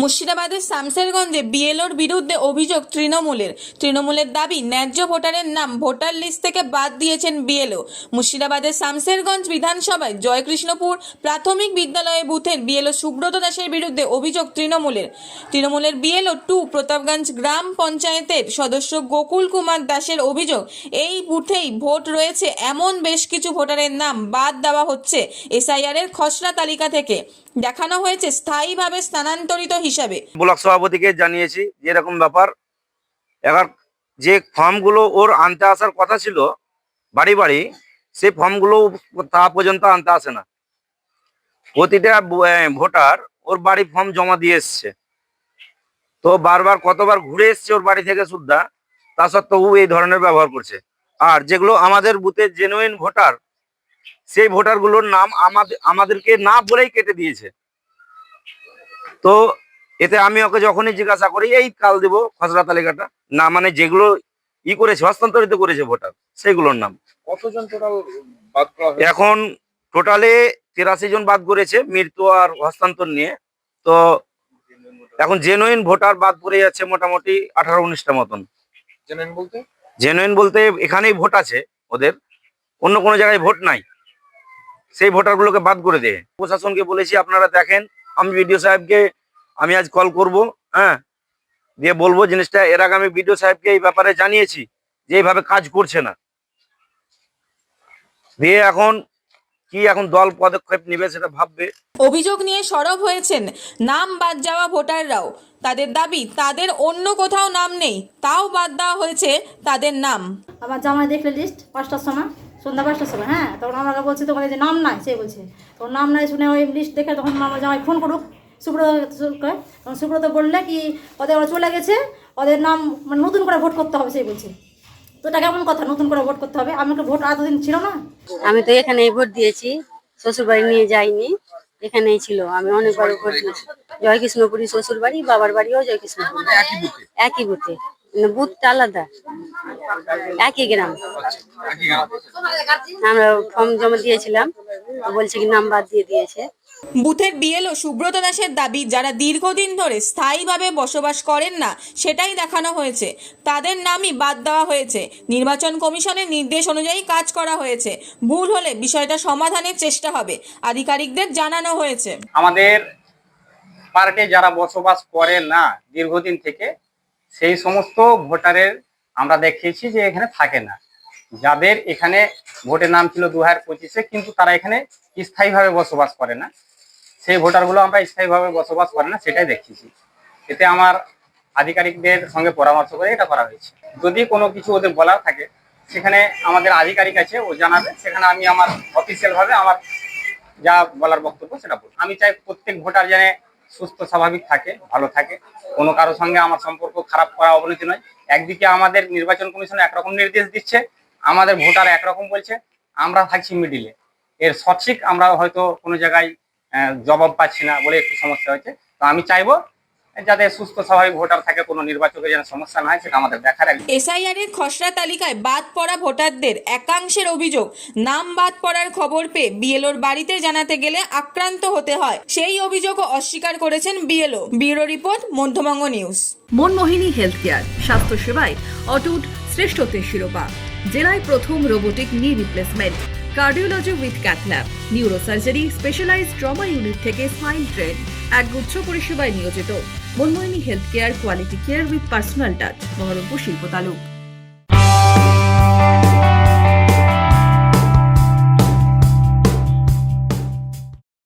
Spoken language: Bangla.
মুর্শিদাবাদের শামসেরগঞ্জে বিএলওর বিরুদ্ধে অভিযোগ তৃণমূলের। তৃণমূলের দাবি, ন্যায্য ভোটারের নাম ভোটার লিস্ট থেকে বাদ দিয়েছেন বিএলও। মুর্শিদাবাদের শামসেরগঞ্জ বিধানসভায় জয়কৃষ্ণপুর প্রাথমিক বিদ্যালয়ে বুথের বিএলও সুব্রত দাসের বিরুদ্ধে অভিযোগ তৃণমূলের। তৃণমূলের বিএলও টু প্রতাপগঞ্জ গ্রাম পঞ্চায়েতের সদস্য গোকুল কুমার দাসের অভিযোগ, এই বুথেই ভোট রয়েছে, এমন বেশ কিছু ভোটারের নাম বাদ দেওয়া হচ্ছে এসআইআর এর খসড়া তালিকা থেকে। দেখানো হয়েছে স্থায়ীভাবে স্থানান্তরিত হিসাবে। ব্লক সভাপতিকে জানিয়েছি যে এরকম ব্যাপার। এবার যে ফর্মগুলো ওর আনতে আসার কথা ছিল, বাড়ি বাড়ি সেই ফর্মগুলো তা পর্যন্ত আনতে আসে না। প্রতিটা ভোটার ওর বাড়ি ফর্ম জমা দিয়ে এসছে। তো বারবার কতবার ঘুরে এসছে ওর বাড়ি থেকে সুদ্ধা, তা সত্ত্বেও এই ধরনের ব্যবহার করছে। আর যেগুলো আমাদের বুথে জেনুইন ভোটার সেই ভোটারগুলোর নাম আমাদের আমাদেরকে না বলেই কেটে দিয়েছে। তো এতে আমি ওকে যখনই জিজ্ঞাসা করি এই কাল দেবো খসড়া তালিকাটা? না মানে যেগুলো ই করেছে হস্তান্তরিত করেছে ভোটার সেগুলোর নাম। কতজন টোটাল বাদ করা এখন টোটালে তিরাশি জন বাদ করেছে মৃত্যু আর হস্তান্তর নিয়ে। তো এখন জেনুইন ভোটার বাদ পড়ে যাচ্ছে মোটামুটি আঠারো উনিশটা মতন। জেনুইন বলতে? জেনুইন বলতে এখানেই ভোট আছে ওদের অন্য কোনো জায়গায় ভোট নাই। সেই ভোটারগুলোকে বাদ করে দেয় প্রশাসনকে বলেছি আপনারা দেখেন আমি বিডিও সাহেবকে আমি আজ কল করব হ্যাঁ? দিয়ে বলব জিনিসটা এর আগে আমি বিডিও সাহেবকে এই ব্যাপারে জানিয়েছি যে এইভাবে কাজ করছে না। দিয়ে এখন কি এখন দল পদক্ষেপ নেবে সেটা ভাববে। অভিযোগ নিয়ে সরব হয়েছেন নাম বাদ যাওয়া ভোটাররাও। তাদের দাবি তাদের অন্য কোথাও নাম নেই তাও বাদ দেওয়া হয়েছে তাদের নাম। আমার জামাই দেখলে লিস্ট পাঁচটার সময় সন্ধ্যা পাঁচটার সময় হ্যাঁ? তখন আমরা বলছি তোমাদের যে নাম নাই সে বলছে তখন নাম নাই শুনে ওই লিস্ট দেখে তখন আমার জামাই ফোন করুক সুব্রত তখন সুব্রত বললে কি ওদের ওরা চলে গেছে ওদের নাম মানে নতুন করে ভোট করতে হবে সেই বলছে। তো এটা কেমন কথা? নতুন করে ভোট করতে হবে? আমাকে ভোট এতদিন ছিল না? আমি তো এখানেই ভোট দিয়েছি শ্বশুর বাড়ি নিয়ে যাইনি এখানেই ছিল। আমি অনেকবার ভোট দিয়েছি। জয়কৃষ্ণপুরী শ্বশুর বাড়ি বাবার বাড়িও জয়কৃষ্ণপুর। একই বুথে? মানে বুথটা আলাদা। একই গ্রাম। আমরা ফর্ম জমা দিয়েছিলাম। বলছে কি নাম বাদ দিয়ে দিয়েছে। বুথের বিএলও সুব্রত দাসের দাবি যারা দীর্ঘদিন ধরে স্থায়ীভাবে বসবাস করেন না সেটাই দেখানো হয়েছে। তাদের নামই বাদ দেওয়া হয়েছে। নির্বাচন কমিশনের নির্দেশ অনুযায়ী কাজ করা হয়েছে। ভুল হলে বিষয়টা সমাধানের চেষ্টা হবে আধিকারিকদের জানানো হয়েছে। আমাদের পার্কে যারা বসবাস করে না দীর্ঘদিন থেকে সেই সমস্ত ভোটারের আমরা দেখিয়েছি যে এখানে থাকে না। যাদের এখানে ভোটের নাম ছিল দু হাজার পঁচিশে, কিন্তু তারা এখানে স্থায়ীভাবে বসবাস করে না। সেই ভোটারগুলো আমরা স্থায়ীভাবে বসবাস করে না, সেটাই দেখিয়েছি এতে আমার আধিকারিকদের সঙ্গে পরামর্শ করে এটা করা হয়েছে। যদি কোনো কিছু ওদের বলার থাকে, সেখানে আমাদের আধিকারিক আছে, ও জানাবে। সেখানে আমি আমার অফিসিয়াল ভাবে আমার যা বলার বক্তব্য সেটা বলব। আমি চাই প্রত্যেক ভোটার যেন সুস্থ, স্বাভাবিক থাকে, ভালো থাকে। কোনো কারোর সঙ্গে আমার সম্পর্ক খারাপ করা অবনতি নয়। একদিকে আমাদের নির্বাচন কমিশন একরকম নির্দেশ দিচ্ছে আমাদের ভোটার একরকম বলছে, আমরা থাকছি মিডিলে এর সঠিক আমরা হয়তো কোনো জায়গায় জবাব পাচ্ছি না বলে একটু সমস্যা হয়েছে। তো আমি চাইব যাতে সুস্থ স্বাভাবিক ভোটার থাকে কোনো নির্বাচকের যেন সমস্যা না হয় সেটা আমাদের দেখার এসআইআর এর খসড়া তালিকায় বাদ পড়া ভোটারদের একাংশের অভিযোগ। নাম বাদ পড়ার খবর পেয়ে বিএলওর বাড়িতে জানাতে গেলে আক্রান্ত হতে হয়। সেই অভিযোগও অস্বীকার করেছেন BLO. Bureau report Madhyabanga news. Manmohini health care স্বাস্থ্যসেবায় অটুট শ্রেষ্ঠত্বের শিরোপা। জেলায় প্রথম robotic knee replacement cardiology with cath lab neurosurgery specialised trauma unit থেকে স্পাইন ট্রেন এক গুচ্ছ পরিষেবায় নিয়োজিত। Manmohini health care quality care with personal touch Berhampore শিল্প তালুক